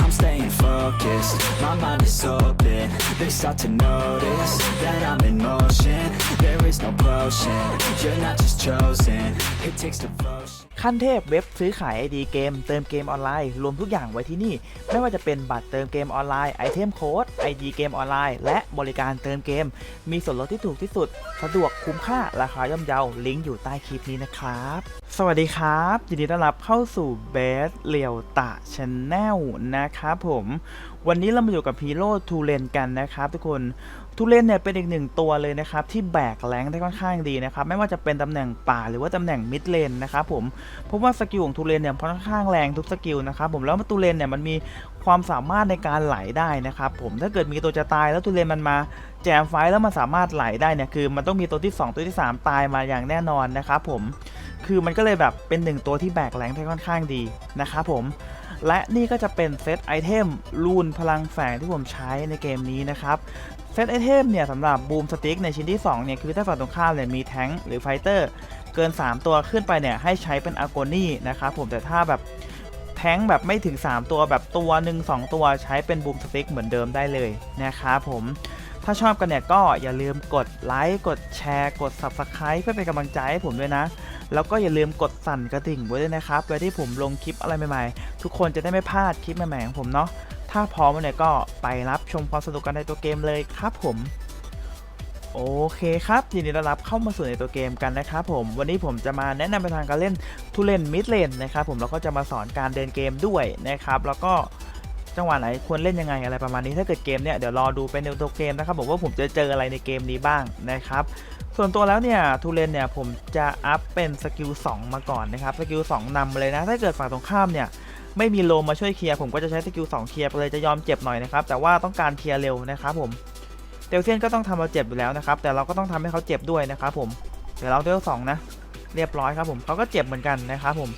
I'm staying focused, my mind is open. They start to notice that I'm in motion. There is no potion, you're not just chosen. It takes devotion. ขั้นเทพเว็บซื้อขาย ID เกม เติมเกมออนไลน์ รวมทุกอย่างไว้ที่นี่ ไม่ว่าจะเป็นบัตรเติมเกมออนไลน์ไอเทมโค้ด ID เกมออนไลน์ และบริการเติมเกม มีส่วนลดที่ถูกที่สุด สะดวกคุ้มค่าราคาย่อมเยาลิงก์อยู่ใต้คลิปนี้นะครับ สวัสดีครับ ยินดีต้อนรับเข้าสู่เบสเลียวตะชแนลนะครับผม วันนี้เรามาอยู่กับฮีโร่ทูเลนกันนะครับทุกคนทูเลนเนี่ยเป็นอีกหนึ่งตัวเลยนะครับที่แบกแรงได้ค่อนข้างดีนะครับไม่ว่าจะเป็นตำแหน่งป่าหรือว่าตำแหน่งมิดเลนนะครับผมเพราะว่าสกิลของทูเลนเนี่ยค่อนข้างแรงทุกสกิลนะครับผมแล้วทูเลนเนี่ยมันมีความสามารถในการไหลได้นะครับผมถ้าเกิดมีตัวจะตายแล้วทูเลนมันมาแจมไฟแล้วมันสามารถไหลได้เนี่ยคือมันต้องมีตัวที่ 2 ตัวที่ 3 ตายมาอย่างแน่นอนนะครับผม คือมันก็เลยแบบเป็นหนึ่งตัวที่แบกแรงได้ค่อนข้างดีนะครับผม และนี่ก็จะเป็นเซตไอเทมรูนพลังแฝงที่ผมใช้ในเกมนี้นะครับเซตไอเทมเนี่ยสำหรับบูมสติ๊กในชิ้นที่2เนี่ยคือถ้าฝั่งตรงข้ามเนี่ยมีแท้งค์หรือไฟเตอร์เกิน 3 ตัวขึ้นไปเนี่ยให้ใช้เป็นอ g โกนี่นะครับผมแต่ถ้าแบบแท้งค์แบบไม่ถึง 3 ตัวแบบตัวหนึ่ง2ตัวใช้เป็นบูมสติ๊กเหมือนเดิมได้เลยนะครับผม ถ้าชอบกันเนี่ยก็อย่าลืมกดไลค์กดแชร์กด Subscribe เพื่อเป็นกำลังใจให้ผมด้วยนะ แล้วก็อย่าลืมกดสั่นกระดิ่งไว้ด้วยนะครับเวลาที่ผมลงคลิปอะไรใหม่ๆ ทุกคนจะได้ไม่พลาดคลิปใหม่ๆของผมเนาะถ้าพร้อมเนี่ยก็ไปรับชมความสนุกกันในตัวเกมเลยครับผมโอเคครับยินดีต้อนรับเข้ามาสู่ในตัวเกมกันนะครับผมวันนี้ผมจะมาแนะนำไปทางการเล่นทุเลนมิดเลนนะครับผมแล้วก็จะมาสอนการเดินเกมด้วยนะครับแล้วก็ จังหวะไหนควรเล่นยังไงอะไรประมาณนี้ถ้าเกิดเกมเนี่ยเดี๋ยวรอดูเป็นในตัวเกมนะครับผมว่าผมจะเจออะไรในเกมนี้บ้างนะครับส่วนตัวแล้วเนี่ยทูเลนเนี่ยผมจะอัพเป็นสกิล2มาก่อนนะครับสกิล2นำมาเลยนะถ้าเกิดฝั่งตรงข้ามเนี่ยไม่มีโลมาช่วยเคลียร์ผมก็จะใช้สกิล2เคลียร์ไปเลยจะยอมเจ็บหน่อยนะครับแต่ว่าต้องการเคลียร์เร็วนะครับผมเตลเซียนก็ต้องทำเราเจ็บอยู่แล้วนะครับแต่เราก็ต้องทำให้เขาเจ็บด้วยนะครับผมเดี๋ยวเราเตลสองนะเรียบร้อยครับผมเขาก็เจ็บเหมือนกันนะครับผม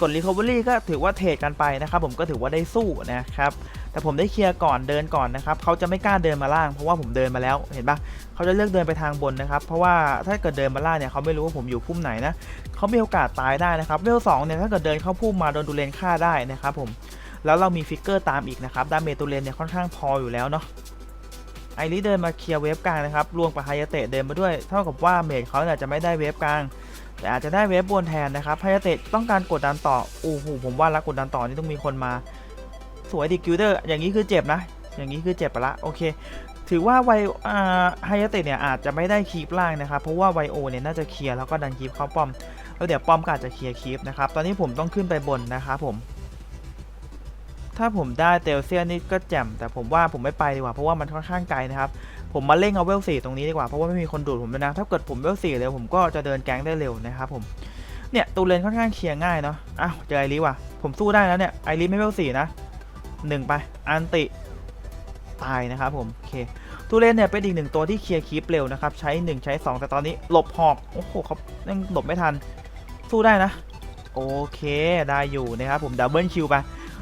กดรีคอเวอรี่ก็ถือว่าเทรดกันไปนะครับผมก็ถือว่าได้สู้นะครับแต่ผมได้เคลียร์ก่อนเดินก่อนนะครับเขาจะไม่กล้าเดินมาล่างเพราะว่าผมเดินมาแล้วเห็นปะเขาจะเลือกเดินไปทางบนนะครับ เพราะว่าถ้าเกิดเดินมาล่างเนี่ยเขาไม่รู้ว่าผมอยู่พุ่มไหนนะเขามีโอกาสตายได้นะครับเวลสองเนี่ยถ้าเกิดเดินเข้าพุ่มมาโดนดูเลนฆ่าได้นะครับผมแล้วเรามีฟิกเกอร์ตามอีกนะครับดาเมจตูเลนเนี่ยค่อนข้างพออยู่แล้วเนาะไอริเดินมาเคลียร์เวฟกลางนะครับรวมกับไฮยเตะเดินมาด้วย เท่ากับว่าเมจเขาเนี่ยจะไม่ได้เวฟกลาง แต่อาจจะได้เวฟบนแทนนะครับไฮยาเตะต้องการกดดันต่อโอ้โหผมว่าละกดดันต่อนี่ต้องมีคนมา สวยดิกิวเดอร์อย่างนี้คือเจ็บนะ อย่างนี้คือเจ็บไปละโอเค ถือว่าไวอาไฮยาเตะเนี่ยอาจจะไม่ได้คีปล่างนะครับ เพราะว่าไวโอเนี่ยน่าจะเคลียร์แล้วก็ดันคีปเข้าป้อม แล้วเดี๋ยวป้อมก็อาจจะเคลียร์คีปนะครับ ตอนนี้ผมต้องขึ้นไปบนนะครับผม ถ้าผมได้เตลเซียนนี่ก็แจ่มแต่ผมว่าผมไม่ไปดีกว่าเพราะว่ามันค่อนข้างไกลนะครับ ผมมาเล่งเอาเวลสี่ตรงนี้ดีกว่าเพราะว่าไม่มีคนดูดผมเลยนะถ้าเกิดผมเวลสี่เร็วผมก็จะเดินแก๊งได้เร็วนะครับผมเนี่ยตูเลนค่อนข้างเคลียร์ง่ายเนาะอ้าวเจอไอริว่ะผมสู้ได้แล้วเนี่ยไอริไม่เวลสี่นะหนึ่งไปอันติตายนะครับผมโอเคตูเลนเนี่ยเป็นอีกหนึ่งตัวที่เคลียร์คีปเร็วนะครับใช้ 1 ใช้ 2 แต่ตอนนี้หลบหอกโอ้โหเขายังหลบไม่ทันสู้ได้นะ โอเคได้อยู่นะครับผมดับเบิลคิวไป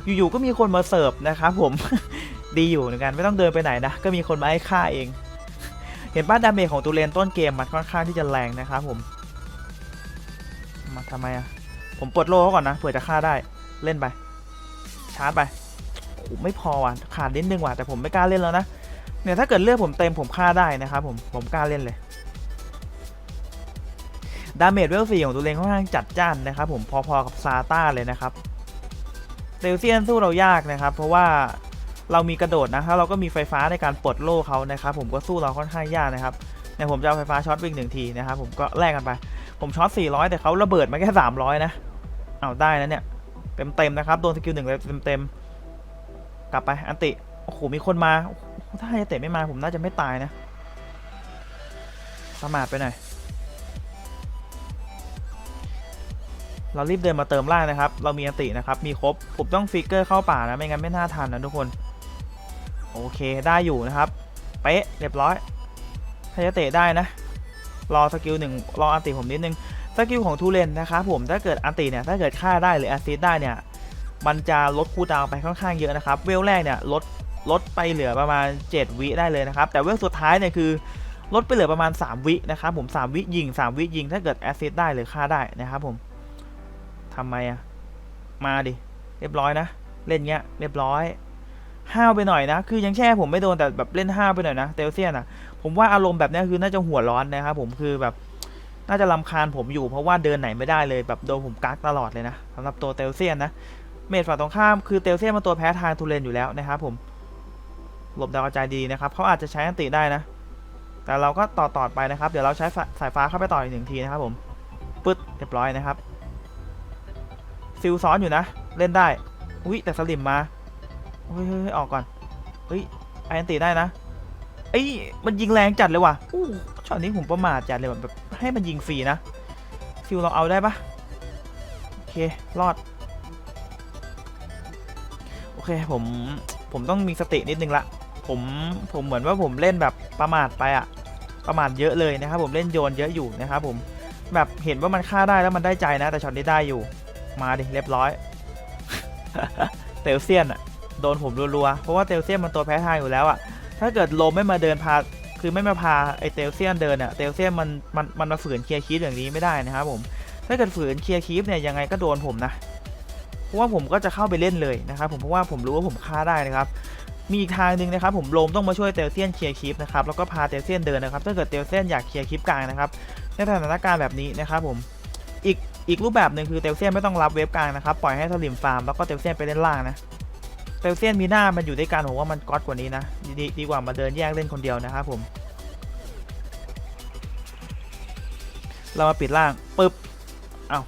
อยู่ๆก็มีคนมาเสิร์ฟนะครับผมดีอยู่เหมือนกันไม่ต้องเดินไปไหนนะ ก็มีคนมาให้ฆ่าเอง เห็นป้าดาเมจของตูเรนต้นเกมมันค่อนข้างที่จะแรงนะครับผม มาทำไมอะผมปลดโล่เขาก่อนนะเผื่อจะฆ่าได้เล่นไป ชาร์จไปไม่พอว่ะขาดนิดนึงว่ะแต่ผมไม่กล้าเล่นแล้วนะเนี่ยถ้าเกิดเลือดผมเต็มผมฆ่าได้นะครับผมผมกล้าเล่นเลยดาเมจเวลสี่ของตูเรนค่อนข้างจัดจ้านนะครับผมพอๆกับซาต้าเลยนะครับเซลเซียนสู้เรายากนะครับ เพราะว่า เรามีกระโดดนะถ้าเราก็มีไฟฟ้าในการปลดโล่เขานะครับผมก็สู้เราค่อนข้างยากนะครับเนี่ยผมจะเอาไฟฟ้าช็อตวิ่งหนึ่งทีนะครับผมก็แลกกันไป ผมช็อต 400 แต่เขาระเบิดมาแค่ 300 นะ เอาได้นะเนี่ยเต็มเต็มๆนะครับโดนสกิลหนึ่งเลยเต็มเต็มๆกลับไปอันติโอ้โหมีคนมาถ้าไฮเตะไม่มาผมน่าจะไม่ตายนะประมาทไปหน่อยเรารีบเดินมาเติมล่างนะครับ เรามีอันตินะครับ มีครบ ผมต้องฟิกเกอร์เข้าป่านะ ไม่งั้นไม่น่าทันนะทุกคน โอเคได้อยู่นะครับ เป๊ะเรียบร้อย ถ้าจะเตะได้นะ รอสกิลหนึ่งรออันติผมนิดนึง สกิลของทูเลนนะครับผมถ้าเกิดอันติเนี่ยถ้าเกิดฆ่าได้หรือแอสซิดได้เนี่ยมันจะลดคูลดาวไปค่อนข้างเยอะนะครับ เวลแรกเนี่ยลดลดไปเหลือประมาณ 7 วิได้เลยนะครับ แต่เวลสุดท้ายเนี่ยคือลดไปเหลือประมาณ 3 วินะครับผม 3 วิยิง 3 วิยิง ถ้าเกิดแอสซิสได้หรือฆ่าได้นะครับผมทำไมอะมาดิ เรียบร้อยนะ เล่นเงี้ย เรียบร้อย ห้าวไปหน่อยนะ คือยังแช่ผมไม่โดนแต่แบบเล่นห้าวไปหน่อยนะเตลเซียนอะผมว่าอารมณ์แบบนี้คือน่าจะหัวร้อนนะครับผมคือแบบน่าจะลำคาญผมอยู่เพราะว่าเดินไหนไม่ได้เลยแบบโดนผมกักตลอดเลยนะสำหรับตัวเตลเซียนนะเมดฝั่งตรงข้ามคือเตลเซียนมันตัวแพ้ทางทูเลนอยู่แล้วนะครับผมหลบดาวกระจายดีนะครับเขาอาจจะใช้อันติได้นะ แต่เราก็ต่อต่อไปนะครับ เดี๋ยวเราใช้สายสายฟ้าเข้าไปต่ออีกหนึ่งทีนะครับผมปึ๊ดเรียบร้อยนะครับซิลซ้อนอยู่นะ เล่นได้อุ้ยแต่สลิมมา เฮ้ยเฮ้ยออกก่อน เฮ้ยไออันติได้นะเอ้ยมันยิงแรงจัดเลยว่ะอู้ช็อตนี้ผมประมาทจัดเลยแบบแบบให้มันยิงฟรีนะซิลเราเอาได้ปะโอเครอด โอเคผมผมต้องมีสตินิดนึงละผมผมเหมือนว่าผมเล่นแบบประมาทไปอะประมาทเยอะเลยนะครับผมเล่นโยนเยอะอยู่นะครับผมแบบเห็นว่ามันฆ่าได้แล้วมันได้ใจนะ แต่ช็อตนี้ได้อยู่ มาดิเรียบร้อย เตลเซียนอะ โดนผมรัวๆ เพราะว่าเตลเซียนมันตัวแพ้ทางอยู่แล้วอะถ้าเกิดลมไม่มาเดินพาคือไม่มาพาไอเตลเซียนเดินอะเตลเซียนมันมันมันมาฝืนเคลียร์คีฟอย่างนี้ไม่ได้นะครับผมถ้าเกิดฝืนเคลียร์คีฟเนี่ยยังไงก็โดนผมนะเพราะว่าผมก็จะเข้าไปเล่นเลยนะครับผมเพราะว่าผมรู้ว่าผมฆ่าได้นะครับมีอีกทางหนึ่งนะครับผมลมต้องมาช่วยเตลเซียนเคลียร์คลิปนะครับแล้วก็พาเตลเซียนเดินนะครับถ้าเกิดเตลเซียนอยากเคลียร์คลิปกลางนะครับในสถานการณ์แบบนี้นะครับผมอีกอีกรูปแบบหนึ่งคือเตลเซียนไม่ต้องรับเวฟกลางนะครับปล่อยให้สลิมฟาร์มแล้วก็เตลเซียนไปเล่นล่างนะ เตลเซียนมีหน้ามันอยู่ด้วยกันผมว่ามันก๊อตกว่านี้นะดีดีกว่ามาเดินแยกเล่นคนเดียวนะครับผม เรามาปิดล่างปึ๊บเอา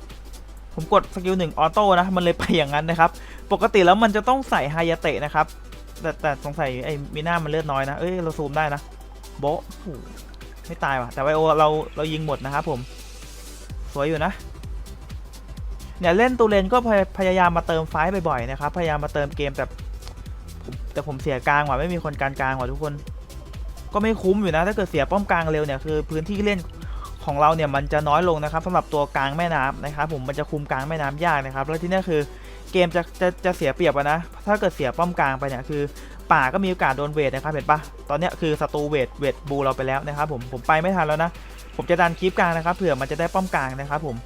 ผมกดสกิลหนึ่งออโต้นะมันเลยไปอย่างนั้นนะครับ ปกติแล้วมันจะต้องใส่ไฮยาเตะนะครับ แต่แต่สงสัยไอ้มีหน้ามันเลือดน้อยนะ เอ้ยเราซูมได้นะโบะไม่ตายว่ะแต่ไวโอเราเรายิงหมดนะครับผม สวยอยู่นะเนี่ยเล่นตูเลนก็พยายามมาเติมไฟบ่อยๆนะครับ พยายามมาเติมเกมแต่ผม แต่ผมเสียกลางว่ะไม่มีคนการกลางว่ะทุกคน ก็ไม่คุ้มอยู่นะ ถ้าเกิดเสียป้อมกลางเร็วเนี่ยคือพื้นที่เล่นของเราเนี่ยมันจะน้อยลงนะครับสำหรับตัวกลางแม่น้ำนะครับผมมันจะคุมกลางแม่น้ำยากนะครับ แล้วที่นี่คือเกมจะจะจะเสียเปรียบอะนะ ถ้าเกิดเสียป้อมกลางไปเนี่ยคือ ป่าก็มีโอกาสโดนเวทนะครับเห็นปะตอนเนี้ยคือศัตรูเวทเวทบูเราไปแล้วนะครับผมผมไปไม่ทันแล้วนะ ผมจะดันคลิปกลางนะครับเผื่อมันจะได้ป้อมกลางนะครับผม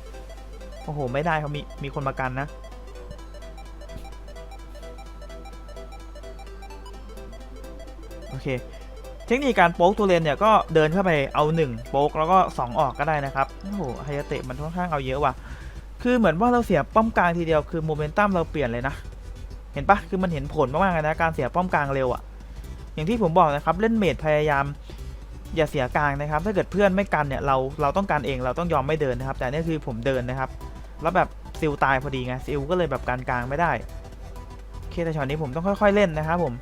โอ้โหไม่ได้เขามีมีคนมากันนะ เค เทคนิคการโป๊กตัวเลนเนี่ยก็เดินเข้าไปเอา1โป๊กแล้วก็ 2 ออกก็ได้นะครับ โอ้โหไฮยาเตะมันค่อนข้างเอาเยอะว่ะ คือเหมือนว่าเราเสียป้อมกลางทีเดียวคือโมเมนตัมเราเปลี่ยนเลยนะ เห็นปะคือมันเห็นผลมากๆเลยนะการเสียป้อมกลางเร็วอะ่ะ อย่างที่ผมบอกนะครับเล่นเมดพยายามอย่าเสียกลางนะครับ ถ้าเกิดเพื่อนไม่กันเนี่ยเราเราต้องการเองเราต้องยอมไม่เดินนะครับ แต่นี่คือผมเดินนะครับ แล้วแบบซิลตายพอดีไงซิลก็เลยแบบการกลางไม่ได้โอเคแต่ช็อตนี้ผมต้องค่อย ๆเล่นนะครับผม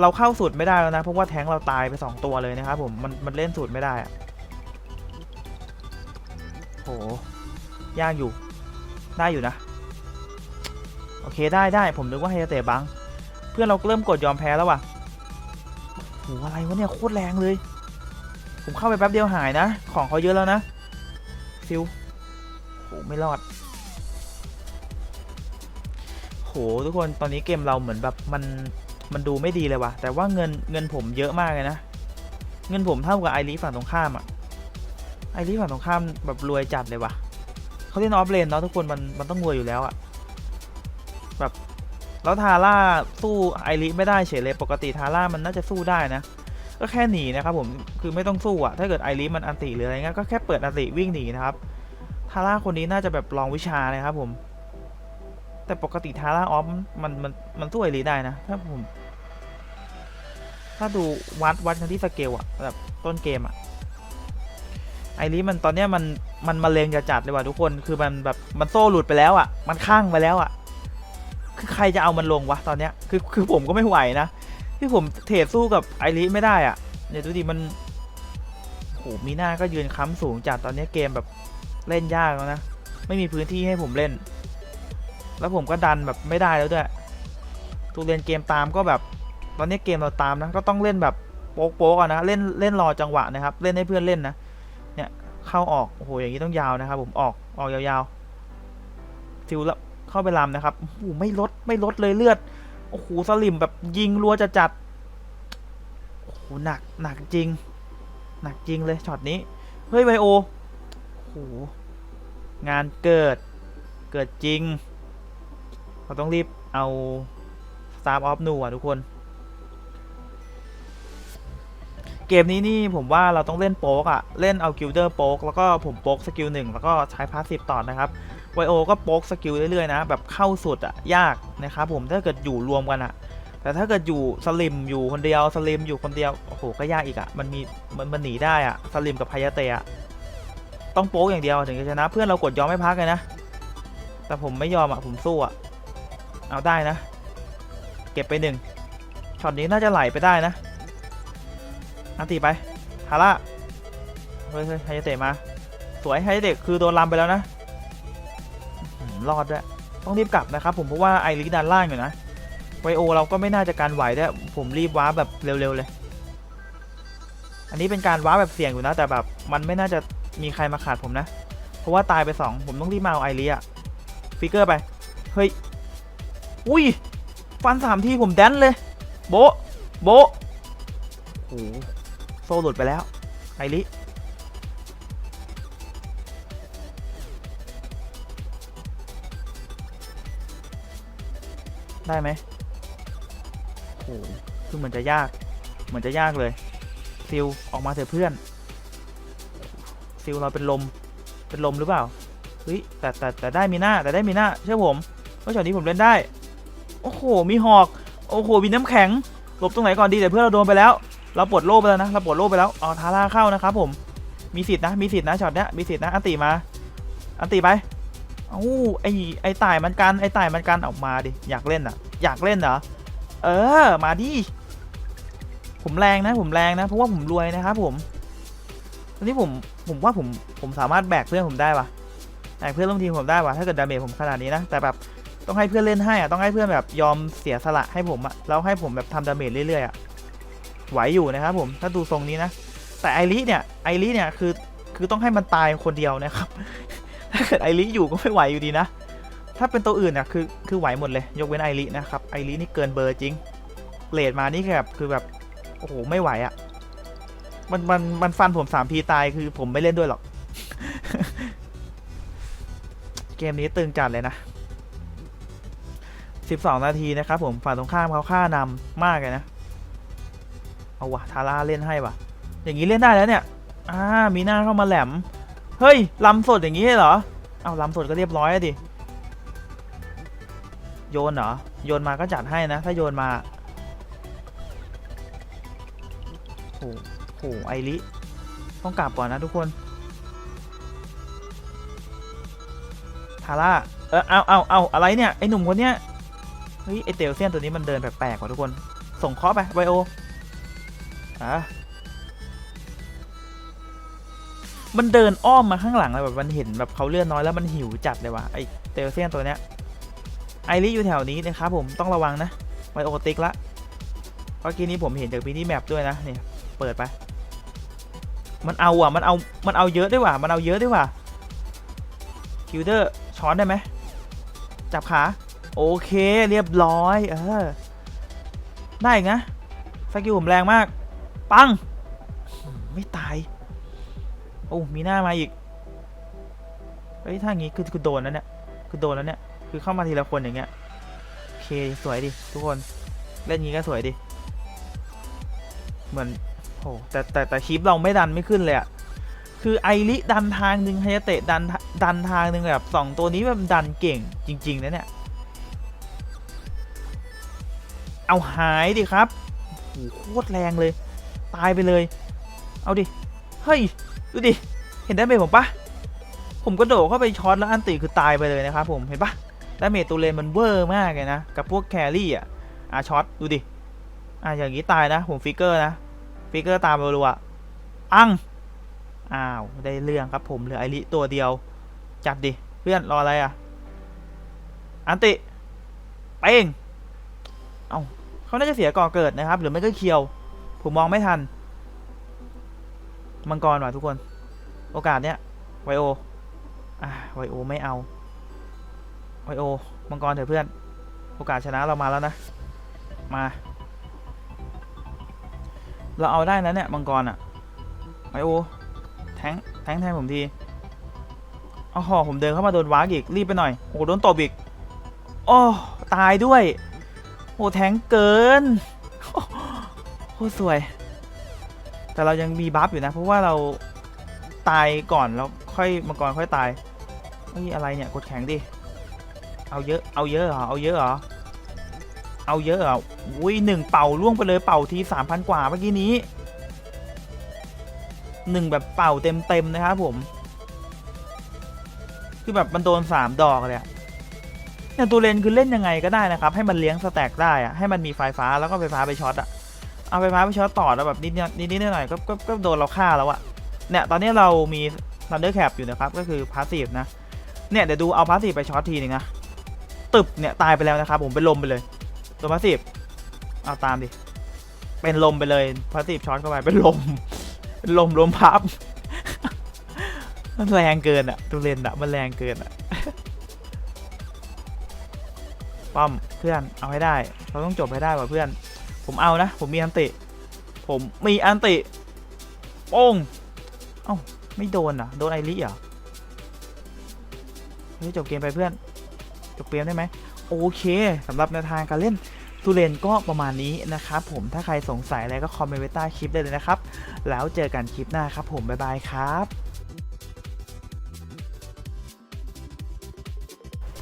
เราเข้าสูตรไม่ได้แล้วนะเพราะว่าแทงเราตายไป 2 ตัวเลยนะครับผมมันมันเล่นสูตรไม่ได้อะโหยากอยู่ได้อยู่นะ โอเคได้ได้ผมนึกว่าไฮเตะบัง เพื่อนเราเริ่มกดยอมแพ้แล้วว่ะโหอะไรวะเนี่ยโคตรแรงเลย ผมเข้าไปแป๊บเดียวหายนะ ของเขาเยอะแล้วนะฟิวโหไม่รอดโหทุกคนตอนนี้เกมเราเหมือนแบบมัน มันดูไม่ดีเลยว่ะ แต่ว่าเงินเงินผมเยอะมากเลยนะ เงินผมเท่ากับไอรีฝั่งตรงข้ามอะไอรีฝั่งตรงข้ามแบบรวยจัดเลยว่ะเขาเล่นออฟเลนเนาะทุกคนมันมันต้องรวยอยู่แล้วอะแบบแล้วทาร่าสู้ไอริไม่ได้เฉยเลยปกติทาร่ามันน่าจะสู้ได้นะ ก็แค่หนีนะครับผมคือไม่ต้องสู้อะถ้าเกิดไอริมันอันติหรืออะไรเงี้ยก็แค่เปิดอันติวิ่งหนีนะครับทาร่าคนนี้น่าจะแบบลองวิชาเลยครับผม แต่ปกติทาร่าออฟมันมันมันสู้ไอริได้นะ ถ้าผม ถ้าดูวัดวัดกันที่สเกลอะแบบต้นเกมอะไอริมันตอนเนี้ยมันมันมาเลงจะจัดเลยว่ะทุกคนคือมันแบบมันโซ่หลุดไปแล้วอะมันข้างไปแล้วอะคือใครจะเอามันลงวะตอนเนี้ยคือคือผมก็ไม่ไหวนะที่ผมเทรดสู้กับไอริไม่ได้อะเนี่ยดูดิมันโหมีหน้าก็ยืนค้ำสูงจัดตอนเนี้ยเกมแบบเล่นยากแล้วนะ ไม่มีพื้นที่ให้ผมเล่น แล้วผมก็ดันแบบไม่ได้แล้วด้วยตูเรียนเกมตามก็แบบตอนนี้เกมเราตามนะก็ต้องเล่นแบบโป๊กโป๊กอะนะเล่นเล่นรอจังหวะนะครับ เล่นให้เพื่อนเล่นนะเนี่ยเข้าออกโอ้โหอย่างนี้ต้องยาวนะครับ ผมออกออกยาวๆฟิวแล้วเข้าไปลำนะครับโอ้โหไม่ลดไม่ลดเลยเลือดโอ้โหสลิมแบบยิงรัวจะจัดโอ้โหหนักหนักจริง หนักจริงเลยช็อตนี้เฮ้ยไบโอโอ้โหงานเกิดเกิดจริง เราต้องรีบเอา Star of New อะทุกคน เกมนี้นี่ผมว่าเราต้องเล่นโป๊กอะเล่นเอากิลเดอร์โป๊กแล้วก็ผมโป๊กสกิลหนึ่งแล้วก็ใช้พาสซีฟต่อนะครับไวโอก็โป๊กสกิลเรื่อยๆนะ แบบเข้าสุดอะยากนะครับผมถ้าเกิดอยู่รวมกันอะแต่ถ้าเกิดอยู่สลิมอยู่คนเดียวสลิมอยู่คนเดียวโอ้โหก็ยากอีกอะมันมีมันมันหนีได้อะสลิมกับพายาเตะต้องโป๊กอย่างเดียวถึงจะชนะ เพื่อนเรากดยอมไม่พักเลยนะแต่ผมไม่ยอมอะผมสู้อะ เอาได้นะ เก็บไปหนึ่งช็อตนี้น่าจะไหลไปได้นะอันตีไปฮาร่าเฮ้ยเฮ้ยไฮเตะมา สวยไฮเตะคือโดนลำไปแล้วนะรอดด้วยต้องรีบกลับนะครับผมเพราะว่าไอริดันล่างอยู่นะไวโอเราก็ไม่น่าจะการไหวด้วยผมรีบว้าแบบเร็วๆเลย อันนี้เป็นการว้าแบบเสี่ยงอยู่นะ แต่แบบมันไม่น่าจะมีใครมาขาดผมนะ เพราะว่าตายไปสองผมต้องรีบมาเอาไอริอะฟิกเกอร์ไป เฮ้ย อุ้ย ฟันสามทีผมแดนเลย โบโบโอ้โหโซ่หลุดไปแล้ว ไอริได้ไหมโอ้โหคือเหมือนจะยาก เหมือนจะยากเลย ซิลออกมาเถอะเพื่อน ซิลเราเป็นลม เป็นลมหรือเปล่า เฮ้ย แต่แต่แต่ได้มีหน้า แต่ได้มีหน้า เชื่อผมว่าช็อตนี้ผมเล่นได้ โอ้โห มีหอก โอ้โห มีน้ำแข็ง หลบตรงไหนก่อนดีแต่เพื่อนเราโดนไปแล้ว เราปลดโล่ไปแล้วนะ เราปลดโล่ไปแล้ว อ๋อ ทาร่าเข้านะครับผม มีสิทธินะ มีสิทธินะ ช็อตเนี้ย มีสิทธินะ อันติมา อันติไปเอ้าไอไอต่ายมันกัน ไอต่ายมันกันออกมาดิ อยากเล่นอะ อยากเล่นเหรอ เออ มาดิ ผมแรงนะ ผมแรงนะ เพราะว่าผมรวยนะครับผมตอนนี้ผม ผมว่าผม ผมสามารถแบกเพื่อนผมได้ปะแบกเพื่อนร่วมทีมผมได้ปะถ้าเกิดดาเมจผมขนาดนี้นะ แต่แบบ ต้องให้เพื่อนเล่นให้อะต้องให้เพื่อนแบบยอมเสียสละให้ผมอะแล้วให้ผมแบบทำดาเมจเรื่อยๆอะไหวอยู่นะครับผมถ้าดูทรงนี้นะ แต่ไอริเนี่ยไอริเนี่ยคือคือต้องให้มันตายคนเดียวนะครับ ถ้าเกิดไอริอยู่ก็ไม่ไหวอยู่ดีนะ ถ้าเป็นตัวอื่นอะคือคือไหวหมดเลย ยกเว้นไอรินะครับไอรินี่เกินเบอร์จริงเลดมานี่คือแบบคือแบบโอ้โหไม่ไหวอะมันมันมันฟันผมสามทีตายคือผมไม่เล่นด้วยหรอก เกมนี้ตึงจัดเลยนะ 12 นาทีนะครับผมฝ่ายตรงข้ามเขาฆ่านำมากเลยนะ เอาวะทาร่าเล่นให้วะอย่างนี้เล่นได้แล้วเนี่ยอ่ามีหน้าเข้ามาแหลม เฮ้ยลำสดอย่างนี้เหรอ เอาลำสดก็เรียบร้อยดิ โยนเหรอ โยนมาก็จัดให้นะ ถ้าโยนมาโอ้โหไอริต้องกลับก่อนนะทุกคนทาร่า เออเอาเอาเอาอะไรเนี่ย ไอหนุ่มคนเนี้ย เฮ้ยไอเตลเซียนตัวนี้มันเดินแปลกๆว่ะทุกคน ส่งเคราะไปไบโออะมันเดินอ้อมมาข้างหลังเลยแบบมันเห็นแบบเขาเลื่อนน้อยแล้วมันหิวจัดเลยว่ะไอเตลเซียนตัวเนี้ยไอริอยู่แถวนี้นะครับผมต้องระวังนะไบโอติกละเพราะกี้นี้ผมเห็นจากมินิแมปด้วยนะเนี่ยเปิดไป มันเอาอะมันเอามันเอาเยอะด้วยว่ะมันเอาเยอะด้วยว่ะคิวเดอร์ช้อนได้ไหมจับขา โอเคเรียบร้อยเออได้อีกนะสกิลผมแรงมาก ปัง ไม่ตาย โอ้มีหน้ามาอีกเฮ้ยถ้าอย่างงี้คือคือโดนแล้วเนี่ยคือโดนแล้วเนี่ยคือเข้ามาทีละคนอย่างเงี้ยโอเคสวยดิทุกคนเล่นงี้ก็สวยดิเหมือนโหแต่แต่แต่คลิปเราไม่ดันไม่ขึ้นเลยอะคือไอริดันทางหนึ่งไฮยาเตะดันดันทางหนึ่งแบบสองตัวนี้แบบดันเก่งจริงๆนะเนี่ย เอาหายดิครับโอ้โหโคตรแรงเลย ตายไปเลย เอาดิ เฮ้ย ดูดิ เห็นได้ไหมผมปะผมก็โดดเข้าไปช็อตแล้วอันติคือตายไปเลยนะครับผมเห็นปะดาเมจตัวเลนมันเวอร์มากเลยนะ กับพวกแครี่อะอะช็อตดูดิอะอย่างนี้ตายนะ ผมฟิกเกอร์นะ ฟิกเกอร์ตามรัวอังอ้าว ได้เรื่องครับผมเหลือไอริตัวเดียว จัดดิเพื่อนรออะไรอะ อันติเป้งเอา เขาน่าจะเสียก่อเกิดนะครับ หรือไม่ก็เคียว ผมมองไม่ทัน มังกรว่ะทุกคน โอกาสเนี้ยไวโออ่าไวโอไม่เอาไวโอ มังกรเถอะเพื่อน โอกาสชนะเรามาแล้วนะ มา เราเอาได้นะเนี่ยมังกรอะไอโอ แทงแทงแทงผมทีเอาหอผมเดินเข้ามาโดนวากอีก รีบไปหน่อย โอ้โหโดนตบอีก โอ้ ตายด้วย โอ้แทงเกินโคตรสวย แต่เรายังมีบัฟอยู่นะ เพราะว่าเราตายก่อนแล้วค่อยมังกรค่อยตายเฮ้ยอะไรเนี่ยกดแข็งดิ เอาเยอะ เอาเยอะเหรอ เอาเยอะเหรอ เอาเยอะเหรออุ้ยหนึ่งเป่าล่วงไปเลยเป่าทีสามพันกว่าเมื่อกี้นี้หนึ่งแบบเป่าเต็มเต็มๆนะครับผม คือแบบมันโดนสามดอกเลยอะ เนี่ยตัวเลนคือเล่นยังไงก็ได้นะครับ ให้มันเลี้ยงสแต็กได้อะให้มันมีไฟฟ้าแล้วก็ไฟฟ้าไปช็อตอะเอาไฟฟ้าไปช็อตต่อแล้วแบบนิดนิดนิดนิดหน่อยก็ก็ก็โดนเราฆ่าแล้วอะเนี่ยตอนนี้เรามี Thunder Cap อยู่นะครับก็คือพาสซีฟนะเนี่ยเดี๋ยวดูเอาพาสซีฟไปช็อตทีหนึงนะตึบเนี่ยตายไปแล้วนะครับผมเป็นลมไปเลย ตัวพาสซีฟเอาตามดิเป็นลมไปเลยพาสซีฟช็อตเข้าไปเป็นลมเป็นลมลมพับมันแรงเกินอะตัวเลนอะมันแรงเกินอะ ป้อมเพื่อนเอาให้ได้ เราต้องจบให้ได้ว่ะเพื่อน ผมเอานะ ผมมีอันติ ผมมีอันติโป้งเอ้าไม่โดนอะโดนไอริเหรอเฮ้ยจบเกมไปเพื่อน จบเกมได้ไหมโอเคสำหรับแนวทางการเล่นตูเลนก็ประมาณนี้นะครับผมถ้าใครสงสัยอะไรก็คอมเมนต์ไว้ใต้คลิปได้เลยนะครับ แล้วเจอกันคลิปหน้าครับผม บ๊ายบายครับ